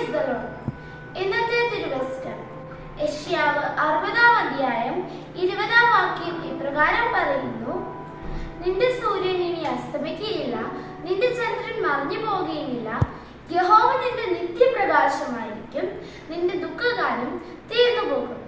Praise the Lord ഇന്നത്തെ തിരുവസ്കരം യഷ്യാവ് അറുപതാം അധ്യായം ഇരുപതാം വാക്യം ഇപ്രകാരം പറയുന്നു. നിന്റെ സൂര്യൻ ഇനി അസ്തമിക്കുകയില്ല നിന്റെ ചന്ദ്രൻ മറിഞ്ഞു പോകുകയില്ല യഹോവ നിന്റെ നിത്യപ്രകാശമായിരിക്കും നിന്റെ ദുഃഖകാലം തീർന്നു പോകും